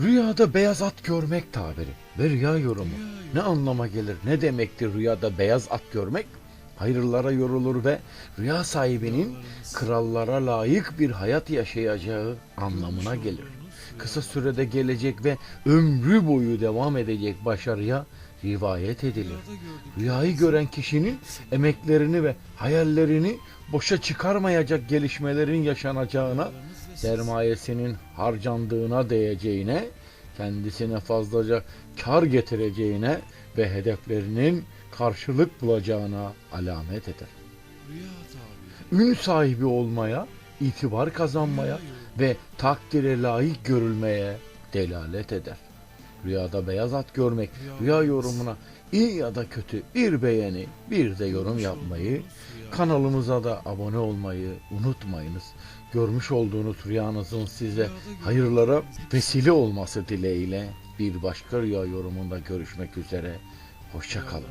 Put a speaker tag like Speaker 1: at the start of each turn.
Speaker 1: Rüyada beyaz at görmek tabiri ve rüya yorumu. Ne anlama gelir, ne demektir rüyada beyaz at görmek? Hayırlara yorulur ve rüya sahibinin krallara layık bir hayat yaşayacağı anlamına gelir. Kısa sürede gelecek ve ömrü boyu devam edecek başarıya rivayet edilir. Rüyayı gören kişinin emeklerini ve hayallerini boşa çıkarmayacak gelişmelerin yaşanacağına, sermayesinin harcandığına değeceğine, kendisine fazlaca kar getireceğine ve hedeflerinin karşılık bulacağına alamet eder. Ün sahibi olmaya, itibar kazanmaya ve takdire layık görülmeye delalet eder. Rüyada beyaz at görmek, rüya yorumuna iyi ya da kötü bir beğeni, bir de yorum yapmayı, kanalımıza da abone olmayı unutmayınız. Görmüş olduğunuz rüyanızın size hayırlara vesile olması dileğiyle bir başka rüya yorumunda görüşmek üzere. Hoşçakalın.